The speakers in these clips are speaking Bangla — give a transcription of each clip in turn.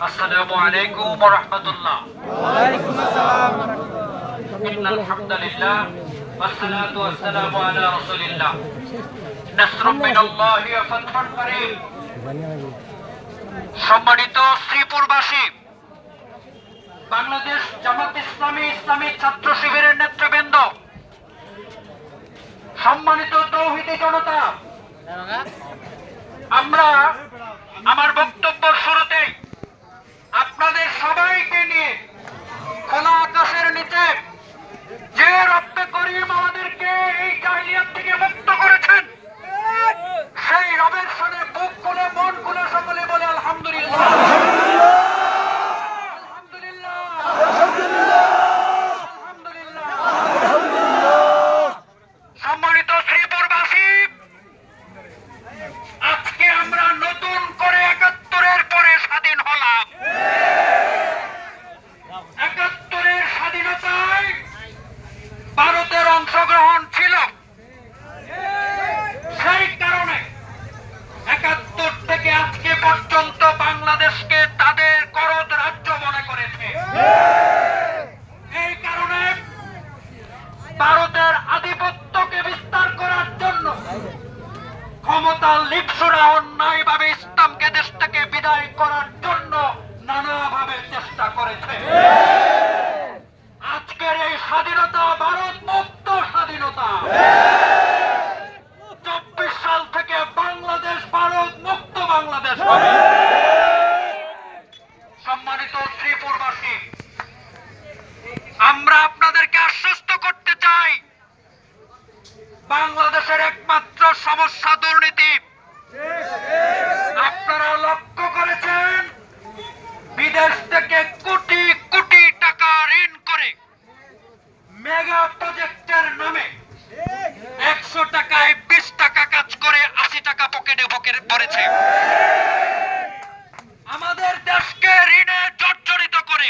আসসালামু আলাইকুম ওয়া রাহমাতুল্লাহ ওয়ালাইকুম আসসালাম ইন্নাল হামদালিল্লাহ والصلاة والسلام على رسول الله نصر من الله وفتح قريب সম্মানিত শ্রীপুরবাসী বাংলাদেশ জামাত ইসলামী ইসলামী ছাত্র শিবিরের নেতৃবৃন্দ সম্মানিত তৌহিদি জনতা আমরা আমার বক্তব্য শুরুতেই আপনাদের সবাইকে নিয়ে খোলা আকাশের নিচে যে রক্ত করিম আমাদেরকে এই জাহিলিয়াত থেকে মুক্ত করেছেন সেই রবের সাথে বুক খুলে মন খুলে সকলে বলে আলহামদুলিল্লাহ আলহামদুলিল্লাহ আলহামদুলিল্লাহ সম্মানিত শ্রীপুরবাসী আজকে আমরা নতুন করে একাত্তরের পরে স্বাধীন হলাম একাত্তরের স্বাধীনতায় ভারতের অংশগ্রহণ ছিল সেই কারণে একাত্তর থেকে আজকে পর্যন্ত বাংলাদেশকে তাদের করদ রাজ্য মনে করেছে এই কারণে ভারতের আধিপত্যকে বিস্তার করার জন্য ক্ষমতার লিপসুরা অন্যায়ভাবে ইসলামকে দেশ থেকে বিদায় করার জন্য নানাভাবে চেষ্টা করেছে। আজকের এই স্বাধীনতা ভারত মুক্ত স্বাধীনতা। চব্বিশ সাল থেকে বাংলাদেশ ভারত মুক্ত বাংলাদেশ হবে সম্মানিত শ্রীপুরবাসী আমরা আপনাদেরকে আশ্বস্ত করতে চাই বাংলাদেশের একমাত্র সমস্যা দুর্নীতি আপনারা লক্ষ্য করেছেন বিদেশ থেকে কোটি কোটি টাকা ঋণ করে মেগা প্রজেক্টের নামে একশো টাকায় বিশ টাকা কাজ করে আশি টাকা পকেটে পকেটে ভরেছে আমাদের দেশকে ঋণে জর্জরিত করে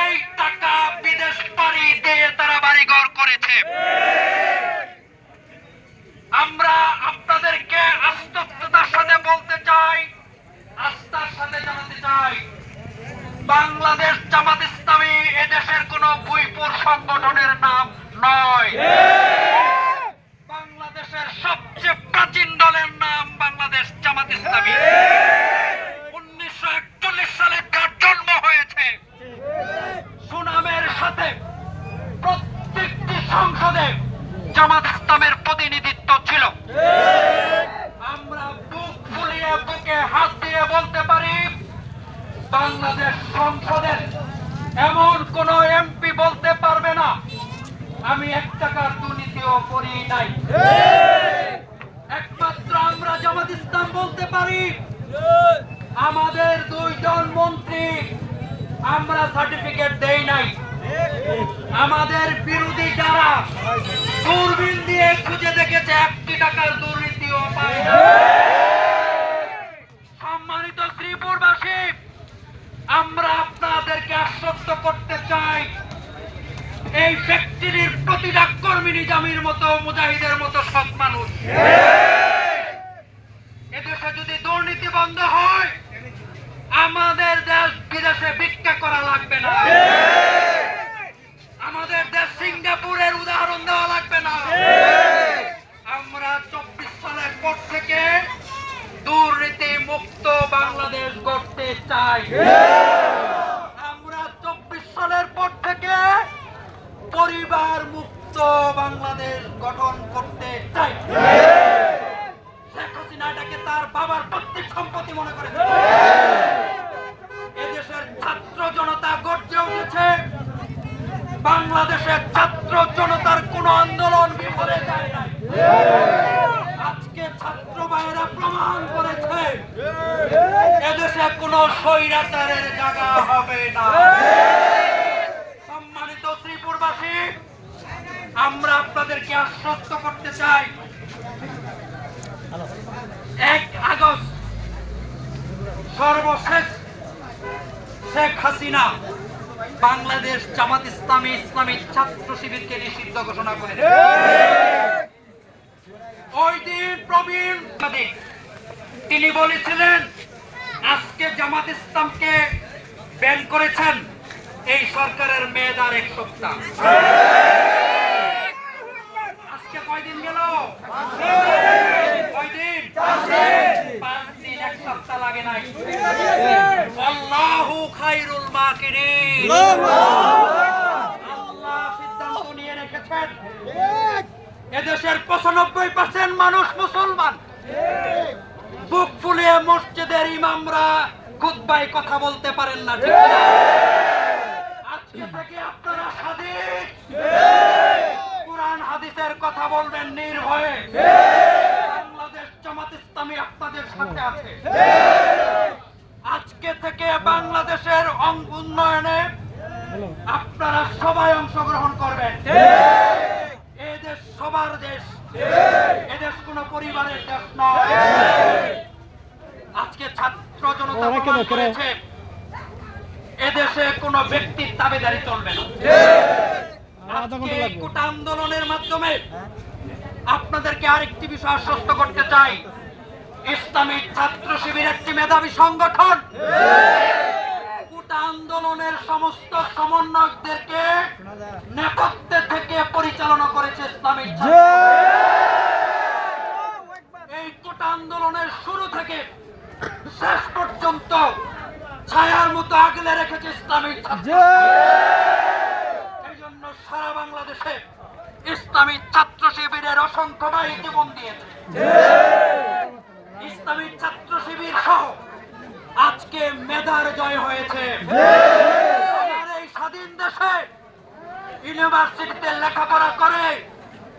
এই টাকা বিদেশ পাড়ি দিয়ে তারা বাড়িঘর করেছে। আমরা আপনাদেরকে আস্ততার সাথে বলতে চাই আস্থার সাথে জানাতে চাই বাংলাদেশ জামাত ইসলামী এদেশের কোন বইপুর সংগঠনের নাম নয় বাংলাদেশের সবচেয়ে প্রাচীন দলের নাম বাংলাদেশ জামাত ইসলামী উনিশশো একচল্লিশ সালে যার জন্ম হয়েছে সুনামের সাথে প্রত্যেকটি সংসদে জামাত ইসলামের প্রতিনিধিত্ব ছিল আমরা বুক ফুলিয়ে বুকে হাত দিয়ে বলতে পারি বাংলাদেশ সংসদের এমন কোন এমপি বলতে পারবে না আমি এক টাকার দুর্নীতিও করি নাই একমাত্র আমরা জামাত ইসলাম বলতে পারি আমাদের দুইজন মন্ত্রী আমরা সার্টিফিকেট দেই নাই আমাদের বিরোধী যারা, দূরবীন দিয়ে খুঁজে দেখেছে একটি টাকার দুর্নীতিও পায় সম্মানিত শ্রীপুরবাসী, আমরা আপনাদেরকে আশ্বস্ত করতে চাই এই ফ্যাক্টরির প্রতিটা কর্মী নিজামীর মতো, মুজাহিদের মতো সৎ মানুষ। এদেশে যদি দুর্নীতি বন্ধ হয়, আমাদের দেশ বিদেশে ভিক্ষা করা লাগবে না। সিঙ্গাপুরের উদাহরণ দেওয়া লাগবে না আমরা চব্বিশ সালের পর থেকে দুর্নীতি মুক্ত বাংলাদেশ গড়তে চাই আমরা চব্বিশ সালের পর থেকে পরিবার মুক্ত বাংলাদেশ গঠন করতে চাই শেখ হাসিনা এটাকে তার বাবার প্রত্যেক সম্পত্তি মনে করে এদেশের ছাত্র জনতা গর্জে উঠেছে বাংলাদেশের ছাত্র জনতার কোন আন্দোলন বিফলে যায় নাই আজকে ছাত্র ভাইয়েরা প্রমাণ করেছে। এদেশে কোন স্বৈরাচারের জায়গা হবে না। সম্মানিত শ্রীপুরবাসী আমরা আপনাদেরকে আশ্বস্ত করতে চাই। এক আগস্ট, সর্বশেষ শেখ হাসিনা বাংলাদেশ জামাত ইসলামী ইসলামী ছাত্র শিবিরকে নিষিদ্ধ ঘোষণা করে ওই দিন প্রবীণ তিনি বলেছিলেন আজকে জামাত ইসলামকে ব্যান করেছেন এই সরকারের মেয়েদার এক সপ্তাহ। আজকে কয়দিন গেল? কয়দিন? পাঁচ দিন এক সপ্তাহ লাগে নাই। আল্লাহু খাইরুল মাকিরিন। আল্লাহ সিদ্ধান্ত নিয়ে রেখেছেন। এদেশের পঁচানব্বই পার্সেন্ট মানুষ মুসলমান। বুক ফুলিয়ে মসজিদের ইমামরা খুতবায় কথা বলতে পারেন না? আজকে থেকে আপনারা স্বাধীন। কোরআন, হাদিসের কথা বলবেন নির্ভয়ে। বাংলাদেশ জামাত ইসলামী আপনাদের সাথে আছে। আজকে থেকে বাংলাদেশের অং- উন্নয়নে আপনারা সবাই অংশগ্রহণ করবেন। সবার দেশ। এদেশ কোন পরিবারের দেশ নয়। আজকে ছাত্র জনতা প্রমাণ করেছে এদেশে কোন ব্যক্তির দাবিদারি চলবে না। কোটা আন্দোলনের মাধ্যমে আপনাদেরকে আরেকটি বিষয় আশ্বস্ত করতে চাই। ইসলামী ছাত্র শিবির একটি মেধাবী সংগঠন। আন্দোলনের সমস্ত সমন্বয়কদেরকে নেপথ্যে থেকে পরিচালনা করেছে ইসলামী ছাত্র এই কোটা আন্দোলনের শুরু থেকে শেষ পর্যন্ত ছায়ার মতো আগলে রেখেছে ইসলামী ছাত্র। এই জন্য সারা বাংলাদেশে ইসলামী ছাত্র শিবিরের অসংখ্য ভাই জীবন দিয়েছে। ইসলামী ছাত্র শিবির সহ আজকে মেধার জয় হয়েছে। এই স্বাধীন দেশে ইউনিভার্সিটিতে লেখাপড়া করে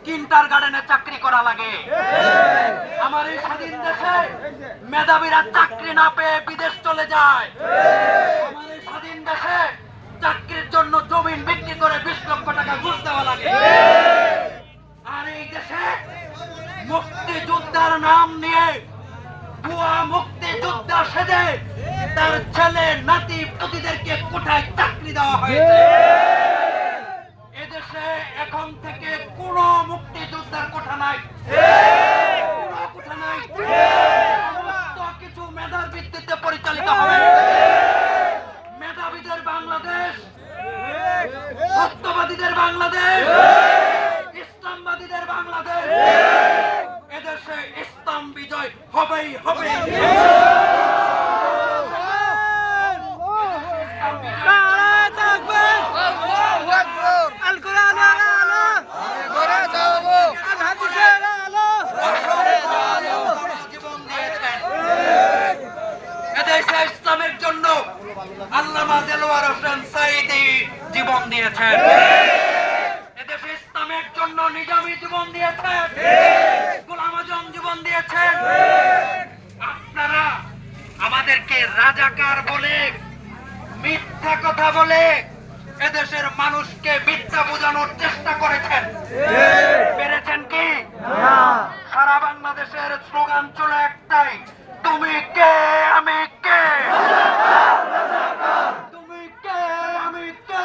কিন্টার গার্ডেনে চাকরি করা লাগে। আমার এই স্বাধীন দেশে মেধাবীরা চাকরি না পেয়ে বিদেশ চলে যায়। আমার এই স্বাধীন দেশে চাকরির জন্য জমিন বিক্রি করে বিশ লক্ষ টাকা ঘুষ দেওয়া লাগে। আর এই দেশে মুক্তিযোদ্ধার নাম নিয়ে ভুয়া মুক্তিযোদ্ধা সেজে তার ছেলে নাতি পুতিদেরকে কোথায় চাকরি দেওয়া হয়েছে। এদেশে এখন থেকে কোন মুক্তিযোদ্ধার কোঠা নাই। কোঠা নাই। সমস্ত কিছু মেধার ভিত্তিতে পরিচালিত হবে মেধাবীদের বাংলাদেশ সত্যবাদীদের বাংলাদেশ ইসলামবাদীদের বাংলাদেশ এদেশে ইসলাম বিজয় হবেই হবে ইসলাম বিজয় জীবন দিয়েছেন এদেশে ইসলামের জন্য আল্লামা দেলোয়ার হোসেন সাইদি জীবন দিয়েছেন এদেশে ইসলামের জন্য নিজামী জীবন দিয়েছেন গোলাম আজম জীবন দিয়েছেন আপনারা আমাদেরকে রাজাকার বলে মিথ্যা কথা বলে এদেশের মানুষকে মিথ্যা বোঝানোর চেষ্টা করেছেন। পেরেছেন কি? সারা বাংলাদেশের স্লোগান চলে একটাই তুমি কে আমি কে? তুমি কে আমি কে?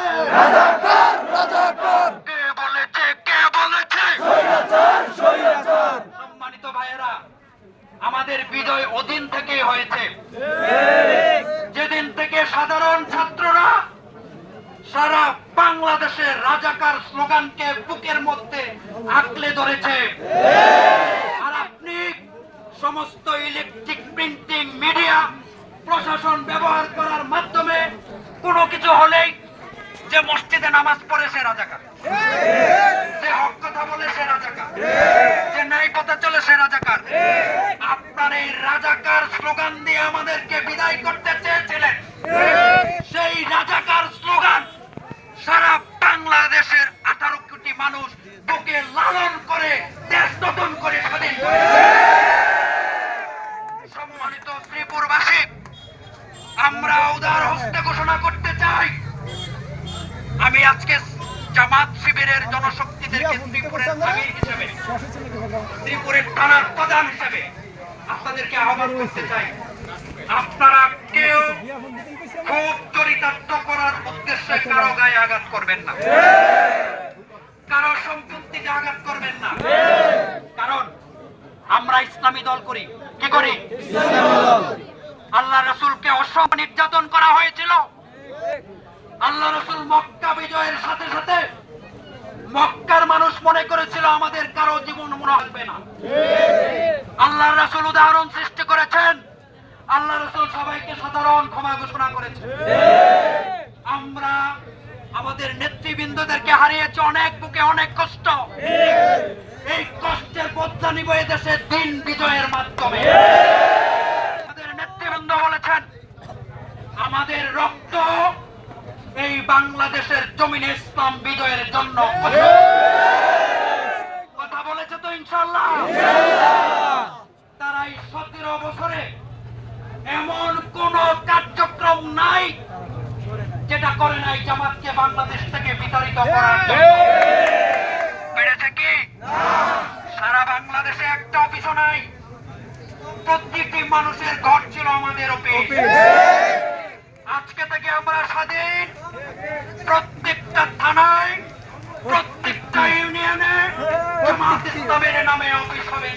কে বলেছে কে বলেছে? সম্মানিত ভাইয়েরা আমাদের বিজয় অধীন থেকে হয়েছে। সাধারণ ছাত্ররা সারা বাংলাদেশের রাজাকার স্লোগানকে বুকের মধ্যে আঁকলে ধরেছে। আর আপনি সমস্ত ইলেকট্রিক, প্রিন্টিং, মিডিয়া, প্রশাসন ব্যবহার করার মাধ্যমে কোনো কিছু হলেই যে মসজিদে নামাজ পড়ে সে রাজাকার। যে হক কথা বলে সে রাজাকার। যে ন্যায় পথে চলে সে রাজাকার। আপনার এই রাজাকার স্লোগান দিয়ে আমাদেরকে বিদায় করতে চেয়েছিলেন। সেই রাজাকার স্লোগান, সারা বাংলাদেশের আঠারো কোটি মানুষ বুকে লালন করে, দেশ নতুন করে স্বাধীন সম্মানিত ত্রিপুরবাসী, আমরা উদার হস্তে ঘোষণা করতে চাই, আমি আজকে জামাত শিবিরের জনশক্তিদেরকে ত্রিপুরের আমির হিসেবে, ত্রিপুরের থানার প্রধান হিসেবে আপনাদেরকে আহ্বান করতে চাই। আপনারা কেউ খুব চরিতার্থ করার উদ্দেশ্যে কারও গায়ে আঘাত করবেন না। কারও সম্পত্তিতে আঘাত করবেন না। কারণ আমরা ইসলামী দল করি। কি করি? আল্লাহ রসুলকে অসম নির্যাতন করা হয়েছিল। আল্লাহ রসুল মক্কা বিজয়ের সাথে সাথে মক্কার মানুষ মনে করেছিল আমাদের কারও জীবন মনে রাখবে না। আল্লাহ রসুল উদাহরণ সৃষ্টি করেছেন। আল্লাহ রসুল সবাইকে সাধারণ ক্ষমা ঘোষণা করেছেন আমরা আমাদের নেতৃবৃন্দদেরকে হারিয়েছে অনেক বুকে অনেক কষ্ট। এই কষ্টের বদলা নিব দেশের দিন বিজয়ের মাধ্যমে। নেতৃবৃন্দ বলেছেন, আমাদের রক্ত এই বাংলাদেশের জমিনে ইসলাম বিজয়ের জন্য। কথা বলেছে তো ইনশাল্লাহ তারা এই সতেরো বছরে এমন কোন কার্যক্রম নাই যেটা করে নাই জামাতকে বাংলাদেশ থেকে বিতাড়িত করার জন্য। পেরেছে কি সারা বাংলাদেশে একটা অফিসও নাই। প্রত্যেকটি মানুষের ঘর ছিল আমাদের অফিস। আজকে থেকে আমরা স্বাধীন। প্রত্যেকটা থানায় প্রত্যেকটা ইউনিয়নে জামাত ইসলামের নামে অফিস হবে।